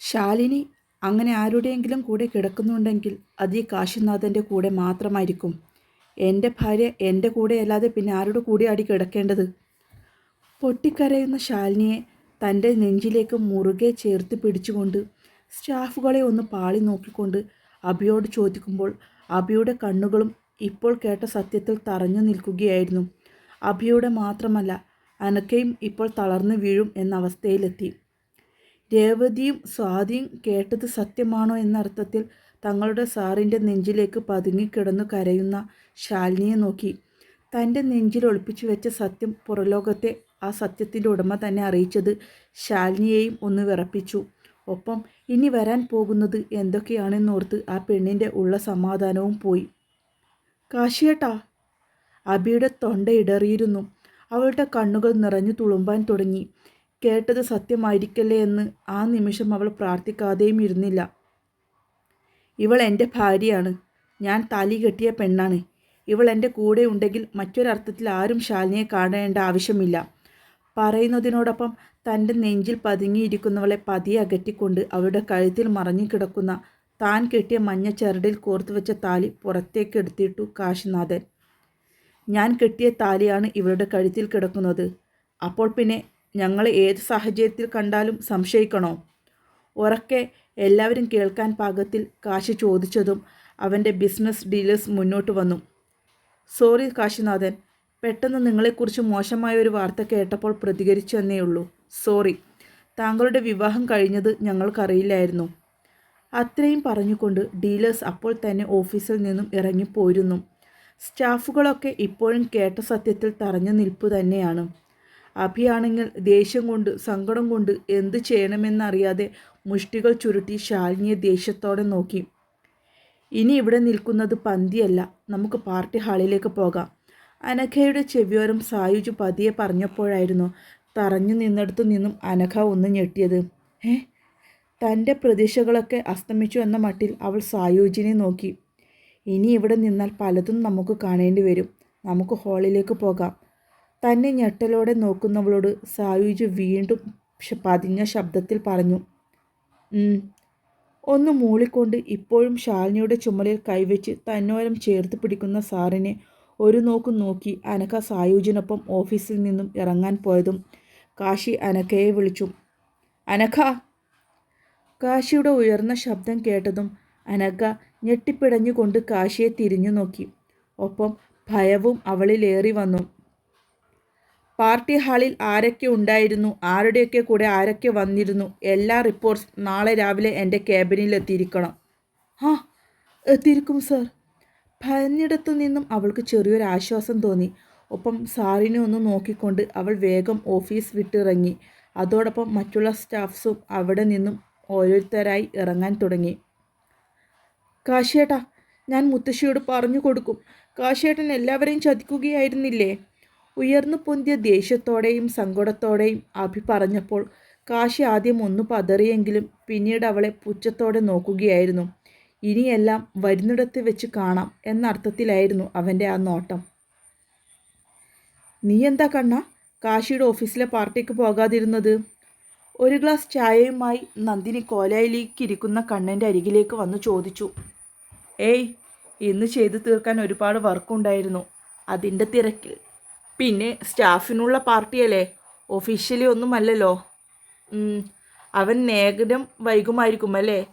ശാലിനി അങ്ങനെ ആരുടെയെങ്കിലും കൂടെ കിടക്കുന്നുണ്ടെങ്കിൽ അത് ഈ കാശിനാഥന്റെ കൂടെ മാത്രമായിരിക്കും. എന്റെ ഭാര്യ എന്റെ കൂടെയല്ലാതെ പിന്നെ ആരുടെ കൂടെയാടി കിടക്കേണ്ടത്? പൊട്ടിക്കരയുന്ന ശാലിനിയെ തന്റെ നെഞ്ചിലേക്ക് മുറുകെ ചേർത്ത് പിടിച്ചുകൊണ്ട് സ്റ്റാഫുകളെ ഒന്ന് പാളി നോക്കിക്കൊണ്ട് അബിയോട് ചോദിക്കുമ്പോൾ അബിയുടെ കണ്ണുകളും ഇപ്പോൾ കേട്ട സത്യത്തിൽ തറഞ്ഞു നിൽക്കുകയായിരുന്നു. അബിയുടെ മാത്രമല്ല അനക്കയും ഇപ്പോൾ തളർന്നു വീഴും എന്ന അവസ്ഥയിലെത്തി. രേവതിയും സ്വാതിയും കേട്ടത് സത്യമാണോ എന്ന അർത്ഥത്തിൽ തങ്ങളുടെ സാറിന്റെ നെഞ്ചിലേക്ക് പതുങ്ങിക്കിടന്നു കരയുന്ന ശാലിനിയെ നോക്കി. തന്റെ നെഞ്ചിൽ ഒളിപ്പിച്ചു വെച്ച സത്യം പുറലോകത്തെ ആ സത്യത്തിന്റെ ഉടമ തന്നെ അറിയിച്ചത് ശാലിനിയെയും ഒന്ന് വിറപ്പിച്ചു. ഒപ്പം ഇനി വരാൻ പോകുന്നത് എന്തൊക്കെയാണെന്നോർത്ത് ആ പെണ്ണിന്റെ ഉള്ള സമാധാനവും പോയി. കാശിയേട്ടാ അബിയുടെ തൊണ്ട ഇടറിയിരുന്നു. അവളുടെ കണ്ണുകൾ നിറഞ്ഞു തുളുമ്പാൻ തുടങ്ങി. കേട്ടത് സത്യമായിരിക്കല്ലേ എന്ന് ആ നിമിഷം അവൾ പ്രാർത്ഥിക്കാതെയും ഇരുന്നില്ല. ഇവൾ എന്റെ ഭാര്യയാണ്. ഞാൻ തലി കെട്ടിയ പെണ്ണാണ്. ഇവൾ എന്റെ കൂടെ ഉണ്ടെങ്കിൽ മറ്റൊരർത്ഥത്തിൽ ആരും ശാലിനിയെ കാണേണ്ട ആവശ്യമില്ല. പറയുന്നതിനോടൊപ്പം തന്റെ നെഞ്ചിൽ പതുങ്ങിയിരിക്കുന്നവളെ പതിയെ അകറ്റിക്കൊണ്ട് അവളുടെ കഴുത്തിൽ മറഞ്ഞു കിടക്കുന്ന താൻ കെട്ടിയ മഞ്ഞ ചരടിൽ കോർത്തു വെച്ച താലി പുറത്തേക്ക് എടുത്തിട്ടു കാശിനാഥൻ. ഞാൻ കെട്ടിയ താലിയാണ് ഇവളുടെ കഴുത്തിൽ കിടക്കുന്നത്. അപ്പോൾ പിന്നെ ഞങ്ങളെ ഏത് സാഹചര്യത്തിൽ കണ്ടാലും സംശയിക്കണോ? ഉറക്കെ എല്ലാവരും കേൾക്കാൻ പാകത്തിൽ കാശി ചോദിച്ചതും അവന്റെ ബിസിനസ് ഡീലേഴ്സ് മുന്നോട്ട് വന്നു. സോറി കാശിനാഥൻ. പെട്ടെന്ന് നിങ്ങളെക്കുറിച്ച് മോശമായ ഒരു വാർത്ത കേട്ടപ്പോൾ പ്രതികരിച്ചു എന്നേയുള്ളൂ സോറി താങ്കളുടെ വിവാഹം കഴിഞ്ഞത് ഞങ്ങൾക്കറിയില്ലായിരുന്നു അത്രയും പറഞ്ഞുകൊണ്ട് ഡീലേഴ്സ് അപ്പോൾ തന്നെ ഓഫീസിൽ നിന്നും ഇറങ്ങിപ്പോയിരുന്നു സ്റ്റാഫുകളൊക്കെ ഇപ്പോഴും കേട്ട സത്യത്തിൽ തറഞ്ഞു നിൽപ്പ് തന്നെയാണ്. അഭിയാണെങ്കിൽ ദേഷ്യം കൊണ്ട് സങ്കടം കൊണ്ട് എന്ത് ചെയ്യണമെന്നറിയാതെ മുഷ്ടികൾ ചുരുട്ടി ശാലിനിയെ ദേഷ്യത്തോടെ നോക്കി. ഇനി ഇവിടെ നിൽക്കുന്നത് പന്തിയല്ല. നമുക്ക് പാർട്ടി ഹാളിലേക്ക് പോകാം. അനഘയുടെ ചെവിയോരം സായുജ് പതിയെ പറഞ്ഞപ്പോഴായിരുന്നു തറഞ്ഞു നിന്നിടത്തു നിന്നും അനഘ ഒന്ന് ഞെട്ടിയത്. ഏ? തന്റെ പ്രതീക്ഷകളൊക്കെ അസ്തമിച്ചു എന്ന മട്ടിൽ അവൾ സായുജിനെ നോക്കി. ഇനി ഇവിടെ നിന്നാൽ പലതും നമുക്ക് കാണേണ്ടി വരും. നമുക്ക് ഹാളിലേക്ക് പോകാം. തന്നെ ഞെട്ടലോടെ നോക്കുന്നവളോട് സായുജ് വീണ്ടും പതിഞ്ഞ ശബ്ദത്തിൽ പറഞ്ഞു ഒന്ന് മൂളിക്കൊണ്ട് ഇപ്പോഴും ശാലിനിയുടെ ചുമലിൽ കൈവച്ച് തന്നോരം ചേർത്ത് പിടിക്കുന്ന സാറിനെ ഒരു നോക്കും നോക്കി അനക്ക സായുജിനൊപ്പം ഓഫീസിൽ നിന്നും ഇറങ്ങാൻ പോയതും കാശി അനക്കയെ വിളിച്ചു അനഘ! കാശിയുടെ ഉയർന്ന ശബ്ദം കേട്ടതും അനക്ക ഞെട്ടിപ്പിടഞ്ഞുകൊണ്ട് കാശിയെ തിരിഞ്ഞു നോക്കി ഒപ്പം ഭയവും അവളിലേറി വന്നു പാർട്ടി ഹാളിൽ ആരൊക്കെ ഉണ്ടായിരുന്നു ആരുടെയൊക്കെ കൂടെ ആരൊക്കെ വന്നിരുന്നു എല്ലാ റിപ്പോർട്ട്സ് നാളെ രാവിലെ എന്റെ ക്യാബിനിൽ എത്തിയിരിക്കണം. ആ എത്തിയിരിക്കും സർ ഭയന്നിടത്തു നിന്നും അവൾക്ക് ചെറിയൊരു ആശ്വാസം തോന്നി. ഒപ്പം സാറിനെ ഒന്ന് നോക്കിക്കൊണ്ട് അവൾ വേഗം ഓഫീസ് വിട്ടിറങ്ങി. അതോടൊപ്പം മറ്റുള്ള സ്റ്റാഫ്സും അവിടെ നിന്നും ഓരോരുത്തരായി ഇറങ്ങാൻ തുടങ്ങി. കാശേട്ടാ ഞാൻ മുത്തശ്ശിയോട് പറഞ്ഞു കൊടുക്കും. കാശേട്ടൻ എല്ലാവരെയും ചതിക്കുകയായിരുന്നില്ലേ? ഉയർന്നു പൊന്തിയ ദേഷ്യത്തോടെയും സങ്കടത്തോടെയും അഭി പറഞ്ഞപ്പോൾ കാശി ആദ്യം ഒന്ന് പതറിയെങ്കിലും പിന്നീട് അവളെ പുച്ഛത്തോടെ നോക്കുകയായിരുന്നു. ഇനിയെല്ലാം വരുന്നിടത്ത് വെച്ച് കാണാം എന്ന അർത്ഥത്തിലായിരുന്നു അവന്റെ ആ നോട്ടം. നീ എന്താ കണ്ണ? കാശിയുടെ ഓഫീസിലെ പാർട്ടിക്ക് പോകാതിരുന്നത്? ഒരു ഗ്ലാസ് ചായയുമായി നന്ദിനി കോലയിലേക്കിരിക്കുന്ന കണ്ണന്റെ അരികിലേക്ക് വന്ന് ചോദിച്ചു. ഏയ് ഇന്ന് ചെയ്തു തീർക്കാൻ ഒരുപാട് വർക്കുണ്ടായിരുന്നു. അതിന്റെ തിരക്കിൽ പിന്നെ സ്റ്റാഫിനുള്ള പാർട്ടിയല്ലേ? ഒഫീഷ്യലി ഒന്നുമല്ലല്ലോ. അവൻ നേഗനം വൈകുമായിരിക്കും അല്ലേ?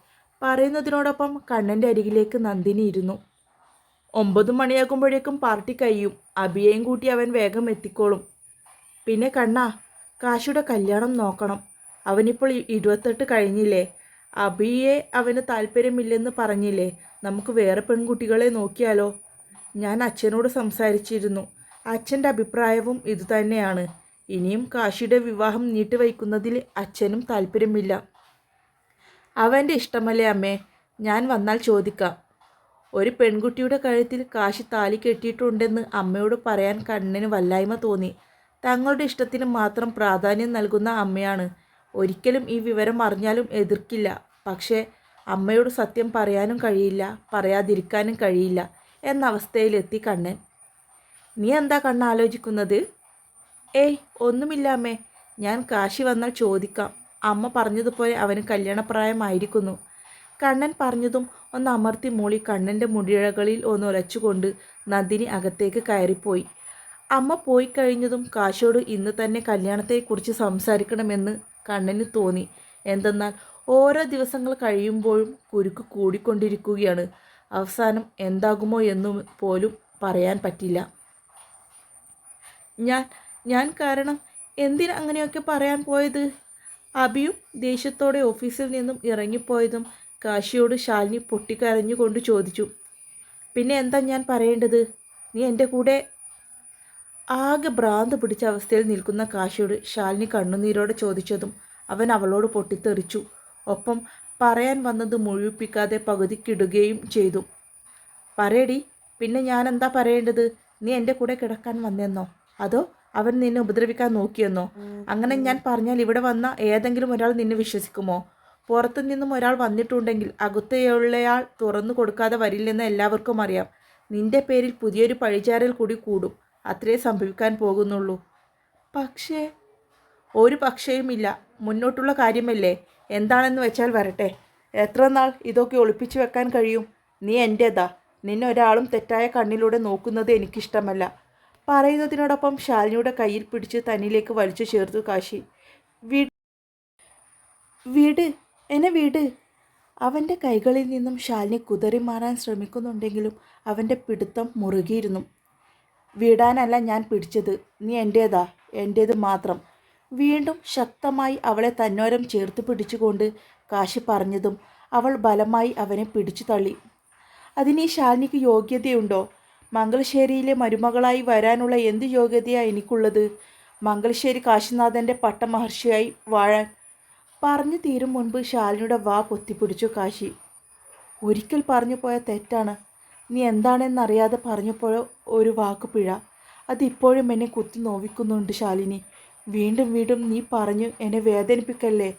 പറയുന്നതിനോടൊപ്പം കണ്ണന്റെ അരികിലേക്ക് നന്ദിനി ഇരുന്നു. ഒമ്പത് മണിയാകുമ്പോഴേക്കും പാർട്ടി കഴിയും. അബിയെയും കൂട്ടി അവൻ വേഗം എത്തിക്കോളും. പിന്നെ കണ്ണ കാശിയുടെ കല്യാണം നോക്കണം. അവനിപ്പോൾ ഇരുപത്തെട്ട് കഴിഞ്ഞില്ലേ? അബിയെ അവന് താല്പര്യമില്ലെന്ന് പറഞ്ഞില്ലേ? നമുക്ക് വേറെ പെൺകുട്ടികളെ നോക്കിയാലോ? ഞാൻ അച്ഛനോട് സംസാരിച്ചിരുന്നു. അച്ഛന്റെ അഭിപ്രായവും ഇതുതന്നെയാണ് ഇനിയും കാശിയുടെ വിവാഹം നീട്ടിവയ്ക്കുന്നതിൽ അച്ഛനും താല്പര്യമില്ല. അവന്റെ ഇഷ്ടമല്ലേ അമ്മേ? ഞാൻ വന്നാൽ ചോദിക്കാം. ഒരു പെൺകുട്ടിയുടെ കഴുത്തിൽ കാശി താലി കെട്ടിയിട്ടുണ്ടെന്ന് അമ്മയോട് പറയാൻ കണ്ണിന് വല്ലായ്മ തോന്നി. തങ്ങളുടെ ഇഷ്ടത്തിന് മാത്രം പ്രാധാന്യം നൽകുന്ന അമ്മയാണ്. ഒരിക്കലും ഈ വിവരം അറിഞ്ഞാലും എതിർക്കില്ല. പക്ഷേ അമ്മയോട് സത്യം പറയാനും കഴിയില്ല പറയാതിരിക്കാനും കഴിയില്ല എന്ന അവസ്ഥയിലെത്തി കണ്ണൻ. നീ എന്താ കണ്ണാലോചിക്കുന്നത് ഏയ് ഒന്നുമില്ല അമ്മേ. ഞാൻ കാശി വന്നാൽ ചോദിക്കാം. അമ്മ പറഞ്ഞതുപോലെ അവന് കല്യാണപ്രായമായിരിക്കുന്നു. കണ്ണൻ പറഞ്ഞതും ഒന്ന് അമർത്തി മൂളി കണ്ണന്റെ മുടിഴകളിൽ ഒന്ന് ഉലച്ചുകൊണ്ട് നന്ദിനി അകത്തേക്ക് കയറിപ്പോയി. അമ്മ പോയി കഴിഞ്ഞതും കാശോട് ഇന്ന് തന്നെ കല്യാണത്തെക്കുറിച്ച് സംസാരിക്കണമെന്ന് കണ്ണന് തോന്നി. എന്തെന്നാൽ ഓരോ ദിവസങ്ങൾ കഴിയുമ്പോഴും കുരുക്ക് കൂടിക്കൊണ്ടിരിക്കുകയാണ്. അവസാനം എന്താകുമോ എന്നു പോലും പറയാൻ പറ്റില്ല. ഞാൻ ഞാൻ കാരണം എന്തിന് അങ്ങനെയൊക്കെ പറയാൻ പോയത്? അബിയും ദേഷ്യത്തോടെ ഓഫീസിൽ നിന്നും ഇറങ്ങിപ്പോയതും കാശിയോട് ശാലിനി പൊട്ടിക്കരഞ്ഞുകൊണ്ട് ചോദിച്ചു പിന്നെ എന്താ ഞാൻ പറയേണ്ടത്? നീ എന്റെ കൂടെ ആകെ ഭ്രാന്ത് പിടിച്ച അവസ്ഥയിൽ നിൽക്കുന്ന കാശിയോട് ശാലിനി കണ്ണുനീരോടെ ചോദിച്ചതും അവൻ അവളോട് പൊട്ടിത്തെറിച്ചു. ഒപ്പം പറയാൻ വന്നത് മുഴുവിപ്പിക്കാതെ പകുതിക്കിടുകയും ചെയ്തു. പറയടി പിന്നെ ഞാൻ എന്താ പറയേണ്ടത്? നീ എന്റെ കൂടെ കിടക്കാൻ വന്നെന്നോ? അതോ അവൻ നിന്നെ ഉപദ്രവിക്കാൻ നോക്കിയെന്നോ? അങ്ങനെ ഞാൻ പറഞ്ഞാൽ ഇവിടെ വന്ന ഏതെങ്കിലും ഒരാൾ നിന്നെ വിശ്വസിക്കുമോ? പുറത്തു നിന്നും ഒരാൾ വന്നിട്ടുണ്ടെങ്കിൽ അകത്തെയുള്ളയാൾ തുറന്നു കൊടുക്കാതെ വരില്ലെന്ന് എല്ലാവർക്കും അറിയാം. നിന്റെ പേരിൽ പുതിയൊരു പഴിചാരൽ കൂടി കൂടും. അത്രേ സംഭവിക്കാൻ പോകുന്നുള്ളൂ. പക്ഷേ ഒരു പക്ഷേയുമില്ല മുന്നോട്ടുള്ള കാര്യമല്ലേ? എന്താണെന്ന് വെച്ചാൽ വരട്ടെ. എത്ര നാൾ ഇതൊക്കെ ഒളിപ്പിച്ചു വെക്കാൻ കഴിയും? നീ എന്റേതാ നിന്നെ ഒരാളും തെറ്റായ കണ്ണിലൂടെ നോക്കുന്നത് എനിക്കിഷ്ടമല്ല. പറയുന്നതിനോടൊപ്പം ശാലിനിയുടെ കയ്യിൽ പിടിച്ച് തന്നിലേക്ക് വലിച്ചു ചേർത്തു കാശി. വീട് വീട് എന്നെ വീട്. അവന്റെ കൈകളിൽ നിന്നും ശാലിനി കുതറി മാറാൻ ശ്രമിക്കുന്നുണ്ടെങ്കിലും അവന്റെ പിടുത്തം മുറുകിയിരുന്നു. വിടാനല്ല ഞാൻ പിടിച്ചത്. നീ എന്റേതാ എന്റേത് മാത്രം. വീണ്ടും ശക്തമായി അവളെ തന്നോരം ചേർത്ത് പിടിച്ചുകൊണ്ട് കാശി പറഞ്ഞതും അവൾ ബലമായി അവനെ പിടിച്ചു തള്ളി. അതിന് ശാലിനിക്ക് യോഗ്യതയുണ്ടോ? മംഗലശ്ശേരിയിലെ മരുമകളായി വരാനുള്ള എന്ത് യോഗ്യതയാണ് എനിക്കുള്ളത്? മംഗലശ്ശേരി കാശിനാഥന്റെ പട്ടമഹർഷിയായി വാഴാൻ പറഞ്ഞു തീരും മുൻപ് ശാലിനിയുടെ വാ പൊത്തിപ്പിടിച്ചു കാശി. ഒരിക്കൽ പറഞ്ഞു പോയ തെറ്റാണ്. നീ എന്താണെന്നറിയാതെ പറഞ്ഞപ്പോഴോ ഒരു വാക്ക് പിഴ. അതിപ്പോഴും എന്നെ കുത്തി നോവിക്കുന്നുണ്ട് ശാലിനി. വീണ്ടും വീണ്ടും നീ പറഞ്ഞു എന്നെ വേദനിപ്പിക്കല്ലേ?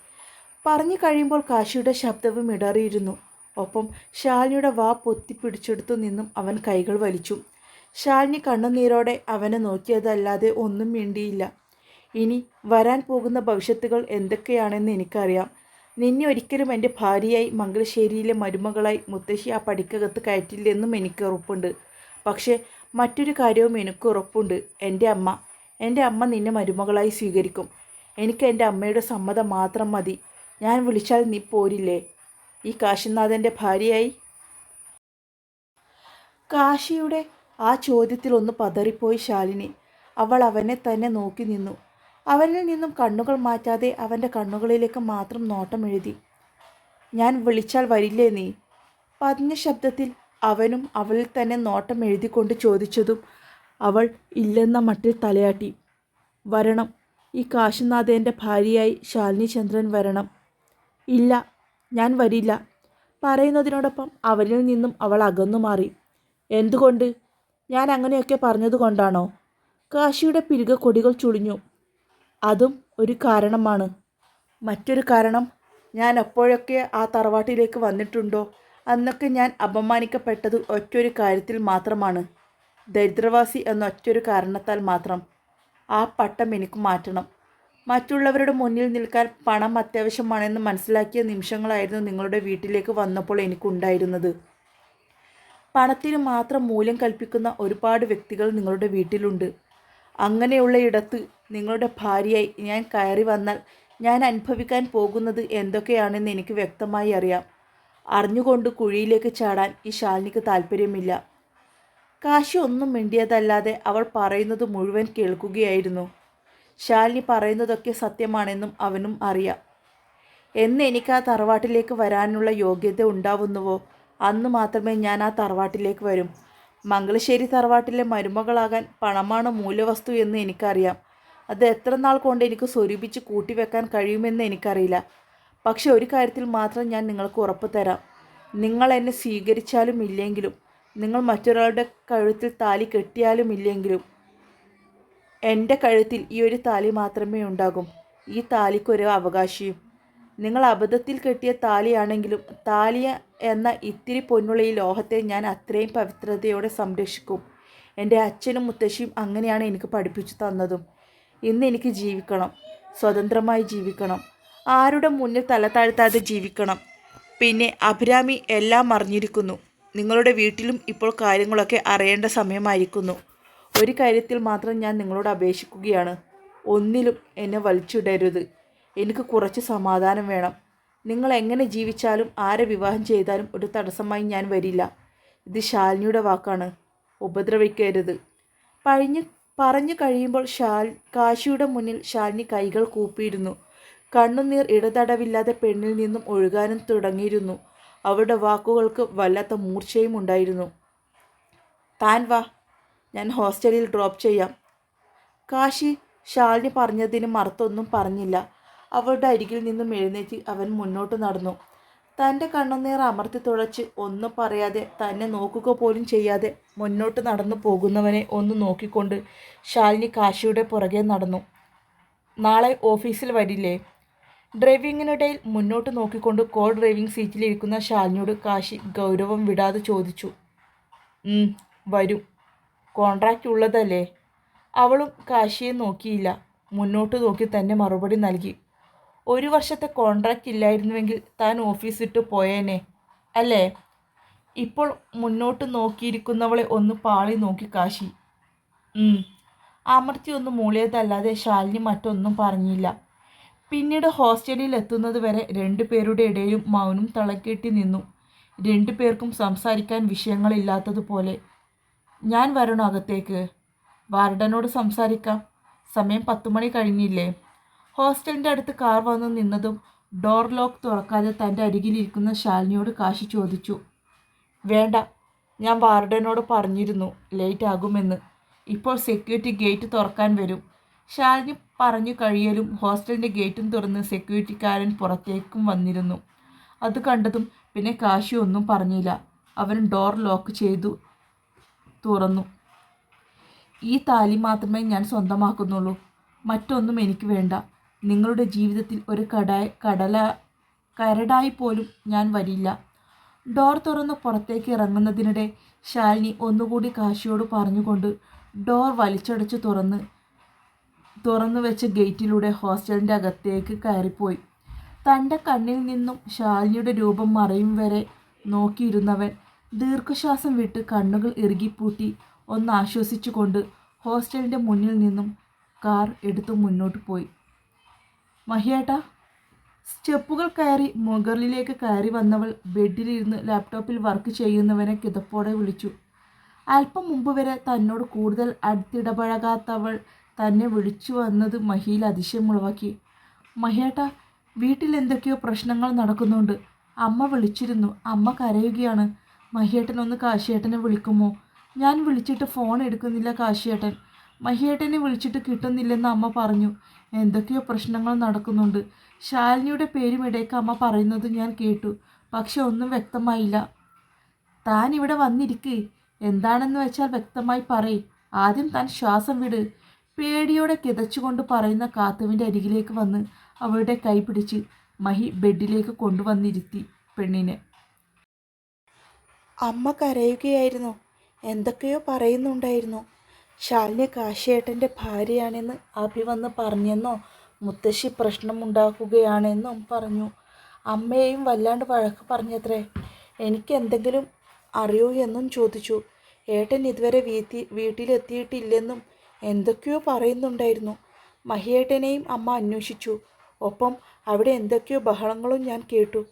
പറഞ്ഞു കഴിയുമ്പോൾ കാശിയുടെ ശബ്ദവും ഇടറിയിരുന്നു. ഒപ്പം ശാലിനിയുടെ വാ പൊത്തിപ്പിടിച്ചെടുത്തു നിന്നും അവൻ കൈകൾ വലിച്ചു. ശാലിനി കണ്ണുനീരോടെ അവനെ നോക്കിയതല്ലാതെ ഒന്നും മിണ്ടിയില്ല. ഇനി വരാൻ പോകുന്ന ഭവിഷ്യത്തുകൾ എന്തൊക്കെയാണെന്ന് എനിക്കറിയാം. നിന്നെ ഒരിക്കലും എന്റെ ഭാര്യയായി മംഗലശ്ശേരിയിലെ മരുമകളായി മുത്തശ്ശി ആ പടിക്കകത്ത് കയറ്റില്ലെന്നും എനിക്ക് ഉറപ്പുണ്ട്. പക്ഷേ മറ്റൊരു കാര്യവും എനിക്ക് ഉറപ്പുണ്ട്. എന്റെ അമ്മ. എന്റെ അമ്മ നിന്നെ മരുമകളായി സ്വീകരിക്കും. എനിക്ക് എന്റെ അമ്മയുടെ സമ്മതം മാത്രം മതി. ഞാൻ വിളിച്ചാൽ നീ പോരില്ലേ? ഈ കാശിനാഥന്റെ ഭാര്യയായി? കാശിയുടെ ആ ചോദ്യത്തിൽ ഒന്ന് പതറിപ്പോയി ശാലിനി. അവൾ അവനെ തന്നെ നോക്കി നിന്നു. അവനിൽ നിന്നും കണ്ണുകൾ മാറ്റാതെ അവന്റെ കണ്ണുകളിലേക്ക് മാത്രം നോട്ടം എഴുതി. ഞാൻ വിളിച്ചാൽ വരില്ലേ നീ? പതിഞ്ഞ ശബ്ദത്തിൽ അവനും അവളിൽ തന്നെ നോട്ടം എഴുതിക്കൊണ്ട് ചോദിച്ചതും അവൾ ഇല്ലെന്ന മട്ടിൽ തലയാട്ടി. വരണം. ഈ കാശിനാഥേന്റെ ഭാര്യയായി ശാലിനി ചന്ദ്രൻ വരണം. ഇല്ല ഞാൻ വരില്ല. പറയുന്നതിനോടൊപ്പം അവരിൽ നിന്നും അവൾ അകന്നു മാറി. എന്തുകൊണ്ട്? ഞാൻ അങ്ങനെയൊക്കെ പറഞ്ഞതുകൊണ്ടാണോ കാശിയുടെ പിരുക കൊടികൾ ചുളിഞ്ഞു. അതും ഒരു കാരണമാണ്. മറ്റൊരു കാരണം ഞാൻ എപ്പോഴൊക്കെ ആ തറവാട്ടിലേക്ക് വന്നിട്ടുണ്ടോ? അന്നൊക്കെ ഞാൻ അപമാനിക്കപ്പെട്ടത് ഒറ്റൊരു കാര്യത്തിൽ മാത്രമാണ്. ദരിദ്രവാസി എന്ന ഒറ്റൊരു കാരണത്താൽ മാത്രം. ആ പട്ടം എനിക്ക് മാറ്റണം. മറ്റുള്ളവരുടെ മുന്നിൽ നിൽക്കാൻ പണം അത്യാവശ്യമാണെന്ന് മനസ്സിലാക്കിയ നിമിഷങ്ങളായിരുന്നു നിങ്ങളുടെ വീട്ടിലേക്ക് വന്നപ്പോൾ എനിക്കുണ്ടായിരുന്നത്. പണത്തിന് മാത്രം മൂല്യം കൽപ്പിക്കുന്ന ഒരുപാട് വ്യക്തികൾ നിങ്ങളുടെ വീട്ടിലുണ്ട്. അങ്ങനെയുള്ള ഇടത്ത് നിങ്ങളുടെ ഭാര്യയായി ഞാൻ കയറി വന്നാൽ ഞാൻ അനുഭവിക്കാൻ പോകുന്നത് എന്തൊക്കെയാണെന്ന് എനിക്ക് വ്യക്തമായി അറിയാം. അറിഞ്ഞുകൊണ്ട് കുഴിയിലേക്ക് ചാടാൻ ഈ ശാലിനിക്ക് താല്പര്യമില്ല കാശി ഒന്നും മിണ്ടിയതല്ലാതെ അവൾ പറയുന്നത് മുഴുവൻ കേൾക്കുകയായിരുന്നു. ശാലിനി പറയുന്നതൊക്കെ സത്യമാണെന്നും അവനും അറിയാം. എന്ന് എനിക്ക് ആ തറവാട്ടിലേക്ക് വരാനുള്ള യോഗ്യത ഉണ്ടാവുന്നുവോ? അന്ന് മാത്രമേ ഞാൻ ആ തറവാട്ടിലേക്ക് വരും. മംഗളശ്ശേരി തറവാട്ടിലെ മരുമകളാകാൻ പണമാണ് മൂല്യവസ്തു എന്ന് എനിക്കറിയാം. അത് എത്ര നാൾ കൊണ്ട് എനിക്ക് സ്വരൂപിച്ച് കൂട്ടിവെക്കാൻ കഴിയുമെന്ന് എനിക്കറിയില്ല. പക്ഷെ ഒരു കാര്യത്തിൽ മാത്രം ഞാൻ നിങ്ങൾക്ക് ഉറപ്പ് തരാം. നിങ്ങൾ എന്നെ സ്വീകരിച്ചാലും ഇല്ലെങ്കിലും നിങ്ങൾ മറ്റൊരാളുടെ കഴുത്തിൽ താലി കെട്ടിയാലും ഇല്ലെങ്കിലും എന്റെ കഴുത്തിൽ ഈ ഒരു താലി മാത്രമേ ഉണ്ടാകും. ഈ താലിക്കൊരു അവകാശിയും. നിങ്ങൾ അബദ്ധത്തിൽ കെട്ടിയ താലിയാണെങ്കിലും താലിയ എന്ന ഇത്തിരി പൊന്നുള്ള ഈ ലോഹത്തെ ഞാൻ അത്രയും പവിത്രതയോടെ സംരക്ഷിക്കും. എന്റെ അച്ഛനും മുത്തശ്ശിയും അങ്ങനെയാണ് എനിക്ക് പഠിപ്പിച്ചു തന്നതും. ഇന്ന് എനിക്ക് ജീവിക്കണം. സ്വതന്ത്രമായി ജീവിക്കണം. ആരുടെ മുന്നിൽ തല താഴ്ത്താതെ ജീവിക്കണം? പിന്നെ അഭിരാമി എല്ലാം അറിഞ്ഞിരിക്കുന്നു. നിങ്ങളുടെ വീട്ടിലും ഇപ്പോൾ കാര്യങ്ങളൊക്കെ അറിയേണ്ട സമയമായിരിക്കുന്നു. ഒരു കാര്യത്തിൽ മാത്രം ഞാൻ നിങ്ങളോട് അപേക്ഷിക്കുകയാണ്. ഒന്നിലും എന്നെ വലിച്ചിടരുത്. എനിക്ക് കുറച്ച് സമാധാനം വേണം. നിങ്ങൾ എങ്ങനെ ജീവിച്ചാലും ആരെ വിവാഹം ചെയ്താലും ഒരു തടസ്സമായി ഞാൻ വരില്ല. ഇത് ശാലിനിയുടെ വാക്കാണ്. ഉപദ്രവിക്കരുത്. പഴിഞ്ഞ് പറഞ്ഞു കഴിയുമ്പോൾ ശാൽ കാശിയുടെ മുന്നിൽ ശാലിനി കൈകൾ കൂപ്പിയിരുന്നു. കണ്ണുനീർ ഇടതടവില്ലാതെ പെണ്ണിൽ നിന്നും ഒഴുകാനും തുടങ്ങിയിരുന്നു. അവരുടെ വാക്കുകൾക്ക് വല്ലാത്ത മൂർച്ചയും ഉണ്ടായിരുന്നു താൻ വാ. ഞാൻ ഹോസ്റ്റലിൽ ഡ്രോപ്പ് ചെയ്യാം. കാശി ശാലിനി പറഞ്ഞതിന് മറുത്തൊന്നും പറഞ്ഞില്ല. അവളുടെ അരികിൽ നിന്നും എഴുന്നേറ്റ് അവൻ മുന്നോട്ട് നടന്നു. തന്റെ കണ്ണുനീർ അമർത്തി തുളച്ച് ഒന്നും പറയാതെ തന്നെ നോക്കുക പോലും ചെയ്യാതെ മുന്നോട്ട് നടന്നു പോകുന്നവനെ ഒന്ന് നോക്കിക്കൊണ്ട് ശാലിനി കാശിയുടെ പുറകെ നടന്നു. നാളെ ഓഫീസിൽ വരില്ലേ? ഡ്രൈവിങ്ങിനിടയിൽ മുന്നോട്ട് നോക്കിക്കൊണ്ട് കോ ഡ്രൈവിംഗ് സീറ്റിലിരിക്കുന്ന ശാലിനിയോട് കാശി ഗൗരവം വിടാതെ ചോദിച്ചു. "ഉം, വരും. കോൺട്രാക്റ്റ് ഉള്ളതല്ലേ അവളും കാശിയെ നോക്കിയില്ല. മുന്നോട്ട് നോക്കി തന്നെ മറുപടി നൽകി. ഒരു വർഷത്തെ കോൺട്രാക്റ്റ് ഇല്ലായിരുന്നുവെങ്കിൽ താൻ ഓഫീസ് ഇട്ട് പോയേനെ അല്ലേ? ഇപ്പോൾ മുന്നോട്ട് നോക്കിയിരിക്കുന്നവളെ ഒന്ന് പാളി നോക്കി കാശി. അമർത്തി ഒന്ന് മൂളിയതല്ലാതെ ശാലിനി മറ്റൊന്നും പറഞ്ഞില്ല. പിന്നീട് ഹോസ്റ്റലിൽ എത്തുന്നത് വരെ രണ്ടുപേരുടെ ഇടയിലും മൗനം തളക്കെട്ടി നിന്നു. രണ്ടുപേർക്കും സംസാരിക്കാൻ വിഷയങ്ങളില്ലാത്തതുപോലെ ഞാൻ വരണോ അകത്തേക്ക്? വാർഡനോട് സംസാരിക്കാം. സമയം പത്തുമണി കഴിഞ്ഞില്ലേ? ഹോസ്റ്റലിന്റെ അടുത്ത് കാർ വന്ന് നിന്നതും ഡോർ ലോക്ക് തുറക്കാതെ തന്റെ അരികിലിരിക്കുന്ന ശാലിനിയോട് കാശി ചോദിച്ചു. വേണ്ട ഞാൻ വാർഡനോട് പറഞ്ഞിരുന്നു ലേറ്റ് ആകുമെന്ന്. ഇപ്പോൾ സെക്യൂരിറ്റി ഗേറ്റ് തുറക്കാൻ വരും. ശാലിനി പറഞ്ഞു കഴിയലും ഹോസ്റ്റലിന്റെ ഗേറ്റും തുറന്ന് സെക്യൂരിറ്റിക്കാരൻ പുറത്തേക്കും വന്നിരുന്നു. അത് കണ്ടതും പിന്നെ കാശി ഒന്നും പറഞ്ഞില്ല. അവൻ ഡോർ ലോക്ക് ചെയ്തു. തുറന്നു. ഈ താലി മാത്രമേ ഞാൻ സ്വന്തമാക്കുന്നുള്ളൂ. മറ്റൊന്നും എനിക്ക് വേണ്ട. നിങ്ങളുടെ ജീവിതത്തിൽ ഒരു കടായി കടല കരടായി പോലും ഞാൻ വരില്ല. ഡോർ തുറന്ന് പുറത്തേക്ക് ഇറങ്ങുന്നതിനിടെ ശാലിനി ഒന്നുകൂടി കാശിയോട് പറഞ്ഞുകൊണ്ട് ഡോർ വലിച്ചടച്ച് തുറന്ന് തുറന്നു വെച്ച ഗേറ്റിലൂടെ ഹോസ്റ്റലിന്റെ അകത്തേക്ക് കയറിപ്പോയി. തന്റെ കണ്ണിൽ നിന്നും ശാലിനിയുടെ രൂപം മറയും വരെ നോക്കിയിരുന്നവൻ ദീർഘശ്വാസം വിട്ട് കണ്ണുകൾ ഇറുകിപ്പൂട്ടി ഒന്ന് ആശ്വസിച്ചുകൊണ്ട് ഹോസ്റ്റലിന്റെ മുന്നിൽ നിന്നും കാർ എടുത്തു മുന്നോട്ട് പോയി. മഹിയേട്ടാ സ്റ്റെപ്പുകൾ കയറി മുകളിലേക്ക് കയറി വന്നവൾ ബെഡിലിരുന്ന് ലാപ്ടോപ്പിൽ വർക്ക് ചെയ്യുന്നവനെ കിതപ്പോടെ വിളിച്ചു. അല്പം മുമ്പ് വരെ തന്നോട് കൂടുതൽ അടുത്തിടപഴകാത്തവൾ തന്നെ വിളിച്ചു വന്നത് മഹിയിൽ അതിശയമുളവാക്കി. മഹിയേട്ട വീട്ടിൽ എന്തൊക്കെയോ പ്രശ്നങ്ങൾ നടക്കുന്നുണ്ട്. അമ്മ വിളിച്ചിരുന്നു. അമ്മ കരയുകയാണ്. മഹിയേട്ടൻ ഒന്ന് കാശിയേട്ടനെ വിളിക്കുമോ? ഞാൻ വിളിച്ചിട്ട് ഫോൺ എടുക്കുന്നില്ല കാശിയേട്ടൻ. മഹിയേട്ടനെ വിളിച്ചിട്ട് കിട്ടുന്നില്ലെന്ന് അമ്മ പറഞ്ഞു. എന്തൊക്കെയോ പ്രശ്നങ്ങൾ നടക്കുന്നുണ്ട്. ശാലിനിയുടെ പേരും ഇടയ്ക്ക് അമ്മ പറയുന്നത് ഞാൻ കേട്ടു. പക്ഷെ ഒന്നും വ്യക്തമായില്ല. താൻ ഇവിടെ വന്നിരിക്ക്. എന്താണെന്ന് വെച്ചാൽ വ്യക്തമായി പറയ്. ആദ്യം താൻ ശ്വാസം വിട്. പേടിയോടെ കിതച്ചുകൊണ്ട് പറയുന്ന കാത്തുവിന്റെ അരികിലേക്ക് വന്ന് അവളുടെ കൈ പിടിച്ച് മഹി ബെഡിലേക്ക് കൊണ്ടുവന്നിരുത്തി പെണ്ണിനെ. അമ്മ കരയുകയായിരുന്നു. എന്തൊക്കെയോ പറയുന്നുണ്ടായിരുന്നു. ശാലിനി കാശിയേട്ടന്റെ ഭാര്യയാണെന്ന് അഭി വന്ന് പറഞ്ഞെന്നോ മുത്തശ്ശി പ്രശ്നമുണ്ടാക്കുകയാണെന്നും പറഞ്ഞു. അമ്മയെയും വല്ലാണ്ട് വഴക്ക് പറഞ്ഞത്രേ. എനിക്ക് എന്തെങ്കിലും അറിയോ എന്നും ചോദിച്ചു. ഏട്ടൻ ഇതുവരെ വീട്ടി വീട്ടിലെത്തിയിട്ടില്ലെന്നും എന്തൊക്കെയോ പറയുന്നുണ്ടായിരുന്നു. മഹിയേട്ടനെയും അമ്മ അന്വേഷിച്ചു. ഒപ്പം അവിടെ എന്തൊക്കെയോ ബഹളങ്ങളും ഞാൻ കേട്ടു.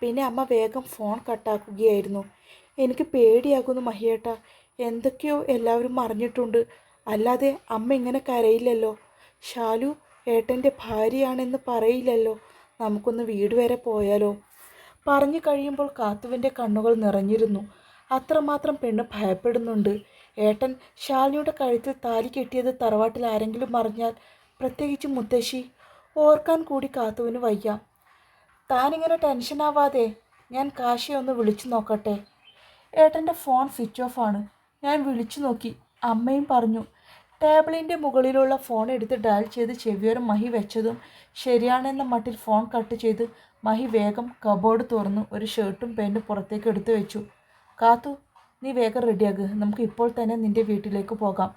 പിന്നെ അമ്മ വേഗം ഫോൺ കട്ടാക്കുകയായിരുന്നു. എനിക്ക് പേടിയാകുന്നു മഹിയേട്ട. എന്തൊക്കെയോ എല്ലാവരും അറിഞ്ഞിട്ടുണ്ട്. അല്ലാതെ അമ്മ ഇങ്ങനെ കരയില്ലല്ലോ. ഷാലു ഏട്ടന്റെ ഭാര്യയാണെന്ന് പറയില്ലല്ലോ. നമുക്കൊന്ന് വീട് വരെ പോയാലോ. പറഞ്ഞു കഴിയുമ്പോൾ കാത്തുവിന്റെ കണ്ണുകൾ നിറഞ്ഞിരുന്നു. അത്രമാത്രം പെണ്ണ് ഭയപ്പെടുന്നുണ്ട്. ഏട്ടൻ ശാലിനിയുടെ കഴുത്തിൽ താലി കെട്ടിയത് തറവാട്ടിൽ ആരെങ്കിലും അറിഞ്ഞാൽ പ്രത്യേകിച്ച് മുത്തശ്ശി. ഓർക്കാൻ കൂടി കാത്തുവിന് വയ്യ. താനിങ്ങനെ ടെൻഷനാവാതെ ഞാൻ കാശിയെ ഒന്ന് വിളിച്ചു നോക്കട്ടെ. ഏട്ടന്റെ ഫോൺ സ്വിച്ച് ഓഫ് ആണ്. ഞാൻ വിളിച്ചു നോക്കി. അമ്മയും പറഞ്ഞു ടേബിളിന്റെ മുകളിലുള്ള ഫോൺ എടുത്ത് ഡയൽ ചെയ്ത് ചെവിയോരം മഹി വെച്ചതും ശരിയാണെന്ന മട്ടിൽ ഫോൺ കട്ട് ചെയ്ത് മഹി വേഗം കബോർഡ് തുറന്നു ഒരു ഷർട്ടും പാന്റും പുറത്തേക്ക് എടുത്തു വെച്ചു. കാത്തു നീ വേഗം റെഡിയാക്ക്. നമുക്ക് ഇപ്പോൾ തന്നെ നിന്റെ വീട്ടിലേക്ക് പോകാം.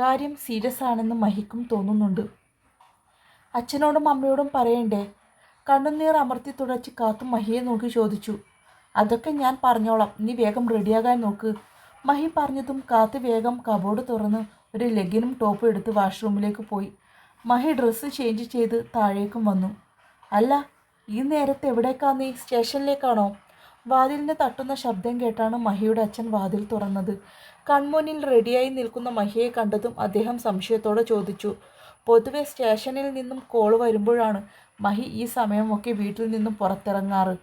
കാര്യം സീരിയസ് ആണെന്ന് മഹിക്കും തോന്നുന്നുണ്ട്. അച്ഛനോടും അമ്മയോടും പറയണ്ടേ? കണ്ണുനീർ അമർത്തി തുടച്ച് കാത്തു മഹിയെ നോക്കി ചോദിച്ചു. അതൊക്കെ ഞാൻ പറഞ്ഞോളാം. നീ വേഗം റെഡിയാകാൻ നോക്ക്. മഹി പറഞ്ഞതും കാത്ത് വേഗം കബോർഡ് തുറന്ന് ഒരു ലെഗിനും ടോപ്പും എടുത്ത് വാഷ്റൂമിലേക്ക് പോയി. മഹി ഡ്രസ്സ് ചേഞ്ച് ചെയ്ത് താഴേക്കും വന്നു. അല്ല ഈ നേരത്തെ എവിടേക്കാ നീ സ്റ്റേഷനിലേക്കാണോ? വാതിലിന് തട്ടുന്ന ശബ്ദം കേട്ടാണ് മഹിയുടെ അച്ഛൻ വാതിൽ തുറന്നത്. കൺമുന്നിൽ റെഡിയായി നിൽക്കുന്ന മഹിയെ കണ്ടതും അദ്ദേഹം സംശയത്തോടെ ചോദിച്ചു പൊതുവെ സ്റ്റേഷനിൽ നിന്നും കോൾ വരുമ്പോഴാണ് മഹി ഈ സമയമൊക്കെ വീട്ടിൽ നിന്നും പുറത്തിറങ്ങാറ്?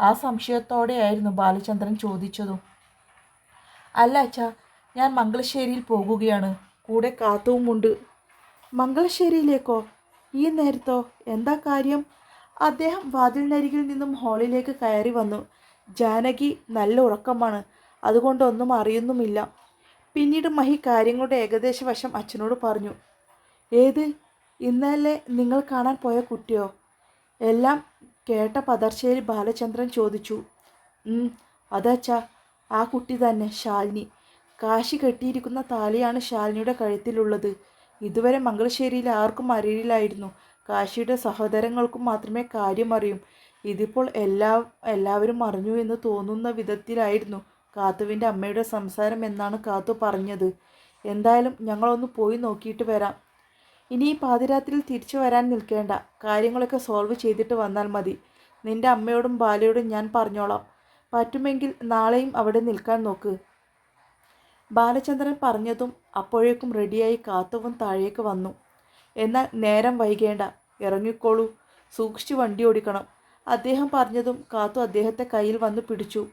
ആ സംശയത്തോടെയായിരുന്നു ബാലചന്ദ്രൻ ചോദിച്ചതും. അല്ല അച്ഛാ ഞാൻ മംഗളശ്ശേരിയിൽ പോകുകയാണ്. കൂടെ കാത്തുവുമുണ്ട് മംഗളശ്ശേരിയിലേക്കോ ഈ നേരത്തോ? എന്താ കാര്യം? അദ്ദേഹം വാതിലിനരികിൽ നിന്നും ഹാളിലേക്ക് കയറി വന്നു. ജാനകി നല്ല ഉറക്കമാണ്. അതുകൊണ്ടൊന്നും അറിയുന്നുമില്ല. പിന്നീട് മഹി കാര്യങ്ങളുടെ ഏകദേശ വശം അച്ഛനോട് പറഞ്ഞു. ഏത്? ഇന്നലെ നിങ്ങൾ കാണാൻ പോയ കുട്ടിയോ? എല്ലാം കേട്ട പതർച്ചയിൽ ബാലചന്ദ്രൻ ചോദിച്ചു "ഉം, അതച്ഛാ ആ കുട്ടി തന്നെ ശാലിനി. കാശി കെട്ടിയിരിക്കുന്ന താലിയാണ് ശാലിനിയുടെ കഴുത്തിലുള്ളത്. ഇതുവരെ മംഗളശ്ശേരിയിൽ ആർക്കും അറിയില്ലായിരുന്നു. കാശിയുടെ സഹോദരങ്ങൾക്കും മാത്രമേ കാര്യം ഇതിപ്പോൾ എല്ലാ എല്ലാവരും അറിഞ്ഞു എന്ന് തോന്നുന്ന വിധത്തിലായിരുന്നു കാത്തുവിന്റെ അമ്മയുടെ സംസാരം എന്നാണ് കാത്തു പറഞ്ഞത്. എന്തായാലും ഞങ്ങളൊന്ന് പോയി നോക്കിയിട്ട് വരാം. ഇനി ഈ പാതിരാത്രിയിൽ തിരിച്ചു വരാൻ നിൽക്കേണ്ട. കാര്യങ്ങളൊക്കെ സോൾവ് ചെയ്തിട്ട് വന്നാൽ മതി. നിന്റെ അമ്മയോടും ബാലയോടും ഞാൻ പറഞ്ഞോളാം. പറ്റുമെങ്കിൽ നാളെയും അവിടെ നിൽക്കാൻ നോക്ക്. ബാലചന്ദ്രൻ പറഞ്ഞതും അപ്പോഴേക്കും റെഡിയായി കാത്തവും താഴേക്ക് വന്നു. എന്നാൽ നേരം വൈകേണ്ട. ഇറങ്ങിക്കോളൂ. സൂക്ഷിച്ച് വണ്ടി ഓടിക്കണം. അദ്ദേഹം പറഞ്ഞതും കാത്തു അദ്ദേഹത്തെ കയ്യിൽ വന്ന് പിടിച്ചു.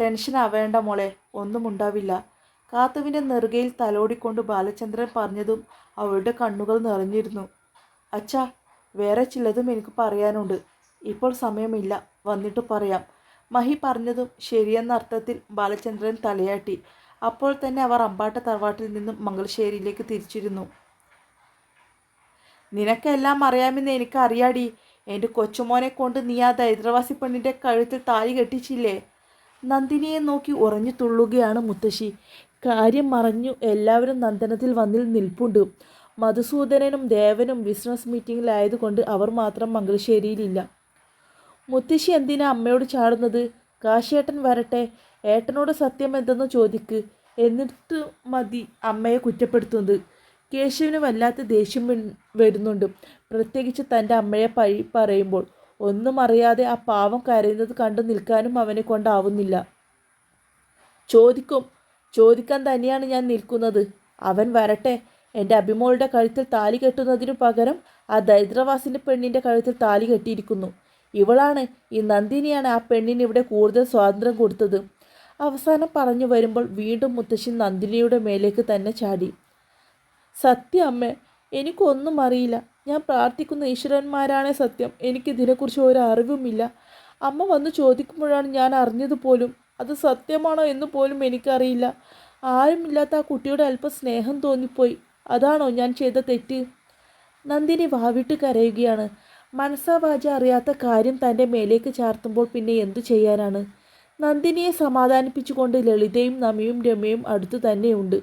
ടെൻഷൻ ആവേണ്ട മോളെ ഒന്നും ഉണ്ടാവില്ല. കാത്തുവിന്റെ നെറുകയിൽ തലോടിക്കൊണ്ട് ബാലചന്ദ്രൻ പറഞ്ഞതും അവളുടെ കണ്ണുകൾ നിറഞ്ഞിരുന്നു. അച്ഛാ വേറെ ചിലതും എനിക്ക് പറയാനുണ്ട്. ഇപ്പോൾ സമയമില്ല. വന്നിട്ട് പറയാം. മഹി പറഞ്ഞതും ശരിയെന്ന അർത്ഥത്തിൽ ബാലചന്ദ്രൻ തലയാട്ടി. അപ്പോൾ തന്നെ അവർ അമ്പാട്ട തറവാട്ടിൽ നിന്നും മംഗളശ്ശേരിയിലേക്ക് തിരിച്ചിരുന്നു. നിനക്കെല്ലാം അറിയാമെന്ന് എനിക്ക് അറിയാടി എന്റെ കൊച്ചുമോനെ കൊണ്ട് നീ ആ ദൈദ്രവാസി പെണ്ണിന്റെ കഴുത്തിൽ താലി കെട്ടിച്ചില്ലേ? നന്ദിനിയെ നോക്കി ഉറഞ്ഞു തുള്ളുകയാണ് മുത്തശ്ശി. കാര്യം മറഞ്ഞു. എല്ലാവരും നന്ദനത്തിൽ വന്നിൽ നിൽപ്പുണ്ട്. മധുസൂദനനും ദേവനും ബിസിനസ് മീറ്റിങ്ങിലായതുകൊണ്ട് അവർ മാത്രം മംഗലശ്ശേരിയിലില്ല. മുത്തശ്ശി എന്തിനാ അമ്മയോട് ചാടുന്നത്? കാശേട്ടൻ വരട്ടെ. ഏട്ടനോട് സത്യം എന്തെന്ന് ചോദിക്ക്. എന്നിട്ട് മതി അമ്മയെ കുറ്റപ്പെടുത്തുന്നത്. കേശുവിന് വല്ലാത്ത ദേഷ്യം വരുന്നുണ്ട്. പ്രത്യേകിച്ച് തന്റെ അമ്മയെ പഴി പറയുമ്പോൾ. ഒന്നും അറിയാതെ ആ പാവം കരയുന്നത് കണ്ടു നിൽക്കാനും അവനെ കൊണ്ടാവുന്നില്ല. ചോദിക്കും ചോദിക്കാൻ തന്നെയാണ് ഞാൻ നിൽക്കുന്നത്. അവൻ വരട്ടെ. എന്റെ അഭിമോളുടെ കഴുത്തിൽ താലി കെട്ടുന്നതിനു പകരം ആ ദരിദ്രവാസിന്റെ പെണ്ണിന്റെ കഴുത്തിൽ താലി കെട്ടിയിരിക്കുന്നു. ഇവളാണ് ഈ നന്ദിനിയാണ് ആ പെണ്ണിന് ഇവിടെ കൂടുതൽ സ്വാതന്ത്ര്യം കൊടുത്തത്. അവസാനം പറഞ്ഞു വരുമ്പോൾ വീണ്ടും മുത്തശ്ശി നന്ദിനിയുടെ മേലേക്ക് തന്നെ ചാടി. സത്യം അമ്മേ എനിക്കൊന്നും അറിയില്ല. ഞാൻ പ്രാർത്ഥിക്കുന്ന ഈശ്വരന്മാരാണേ സത്യം. എനിക്കിതിനെക്കുറിച്ച് ഒരു അറിവുമില്ല. അമ്മ വന്ന് ചോദിക്കുമ്പോഴാണ് ഞാൻ അറിഞ്ഞത് പോലും അത് സത്യമാണോ എന്ന് പോലും എനിക്കറിയില്ല. ആരുമില്ലാത്ത ആ കുട്ടിയുടെ അല്പം സ്നേഹം തോന്നിപ്പോയി. അതാണോ ഞാൻ ചെയ്ത തെറ്റ്? നന്ദിനി വാവിട്ട് കരയുകയാണ്. മനസ്സാ വാച അറിയാത്ത കാര്യം തന്റെ മേലേക്ക് ചാർത്തുമ്പോൾ പിന്നെ എന്തു ചെയ്യാനാണ്? നന്ദിനിയെ സമാധാനിപ്പിച്ചുകൊണ്ട് ലളിതയും നമിയും രമയും അടുത്തു തന്നെയുണ്ട്.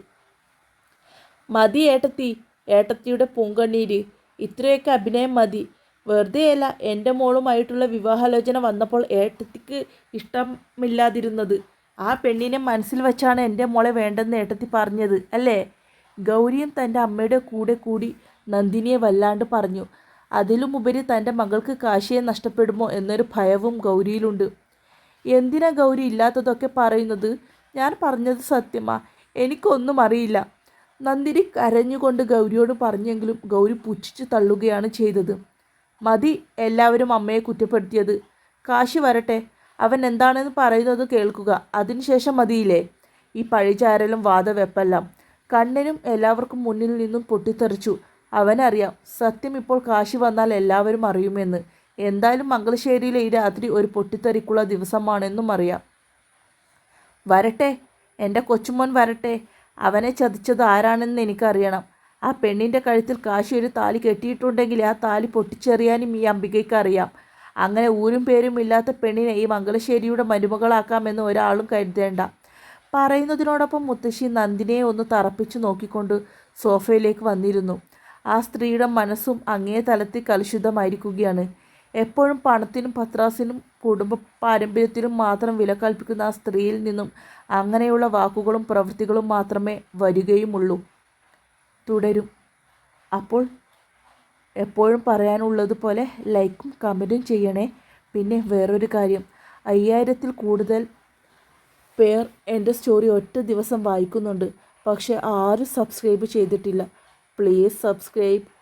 മതി ഏട്ടത്തി ഏട്ടത്തിയുടെ പൂങ്കണ്ണീര്. ഇത്രയൊക്കെ അഭിനയം മതി. വെറുതെയല്ല എന്റെ മോളുമായിട്ടുള്ള വിവാഹാലോചന വന്നപ്പോൾ ഏട്ടത്തിക്ക് ഇഷ്ടമില്ലാതിരുന്നത്. ആ പെണ്ണിനെ മനസ്സിൽ വെച്ചാണ് എന്റെ മോളെ വേണ്ടെന്ന് ഏട്ടത്തി പറഞ്ഞത് അല്ലേ? ഗൗരിയും തന്റെ അമ്മയുടെ കൂടെ കൂടി നന്ദിനിയെ വല്ലാണ്ട് പറഞ്ഞു. അതിലുമുപരി തന്റെ മകൾക്ക് കാശിയെ നഷ്ടപ്പെടുമോ എന്നൊരു ഭയവും ഗൗരിയിലുണ്ട്. എന്തിനാ ഗൗരി ഇല്ലാത്തതൊക്കെ പറയുന്നത്? ഞാൻ പറഞ്ഞത് സത്യമാ. എനിക്കൊന്നും അറിയില്ല. നന്ദിനി കരഞ്ഞുകൊണ്ട് ഗൗരിയോട് പറഞ്ഞെങ്കിലും ഗൗരി പുച്ഛിച്ച് തള്ളുകയാണ് ചെയ്തത്. മതി എല്ലാവരും അമ്മയെ കുറ്റപ്പെടുത്തിയത്. കാശി വരട്ടെ അവൻ എന്താണെന്ന് പറയുന്നത് കേൾക്കുക അതിനുശേഷം മതിയില്ലേ? ഈ പഴിചാരലും വാദവെപ്പെല്ലാം കണ്ണനും എല്ലാവർക്കും മുന്നിൽ നിന്നും പൊട്ടിത്തെറിച്ചു. അവനറിയാം സത്യം ഇപ്പോൾ കാശി വന്നാൽ എല്ലാവരും അറിയുമെന്ന്. എന്തായാലും മംഗളശ്ശേരിയിലെ ഈ രാത്രി ഒരു പൊട്ടിത്തെറിക്കുള്ള ദിവസമാണെന്നും അറിയാം. വരട്ടെ എന്റെ കൊച്ചുമോൻ വരട്ടെ അവനെ ചതിച്ചത് ആരാണെന്ന് എനിക്കറിയണം. ആ പെണ്ണിന്റെ കഴുത്തിൽ കാശി ഒരു താലി കെട്ടിയിട്ടുണ്ടെങ്കിൽ ആ താലി പൊട്ടിച്ചെറിയാനും ഈ അംബികയ്ക്ക് അറിയാം. അങ്ങനെ ഊരും പേരും ഇല്ലാത്ത പെണ്ണിനെ ഈ മംഗലശ്ശേരിയുടെ മരുമകളാക്കാമെന്ന് ഒരാളും കരുതേണ്ട. പറയുന്നതിനോടൊപ്പം മുത്തശ്ശി നന്ദിനെ ഒന്ന് തറപ്പിച്ചു നോക്കിക്കൊണ്ട് സോഫയിലേക്ക് വന്നിരുന്നു. ആ സ്ത്രീയുടെ മനസ്സും അങ്ങേ തലത്തിൽ കലുഷിതമായിരിക്കുകയാണ്. എപ്പോഴും പണത്തിനും പത്രാസിനും കുടുംബ പാരമ്പര്യത്തിനും മാത്രം വില കൽപ്പിക്കുന്ന ആ സ്ത്രീയിൽ നിന്നും അങ്ങനെയുള്ള വാക്കുകളും പ്രവൃത്തികളും മാത്രമേ വരികയുമുള്ളൂ. തുടരും. അപ്പോൾ എപ്പോഴും പറയാനുള്ളത് പോലെ ലൈക്കും കമന്റും ചെയ്യണേ. പിന്നെ വേറൊരു കാര്യം. അയ്യായിരത്തിൽ കൂടുതൽ പേർ എന്റെ സ്റ്റോറി ഒറ്റ ദിവസം വായിക്കുന്നുണ്ട്. പക്ഷെ ആരും സബ്സ്ക്രൈബ് ചെയ്തിട്ടില്ല. Please subscribe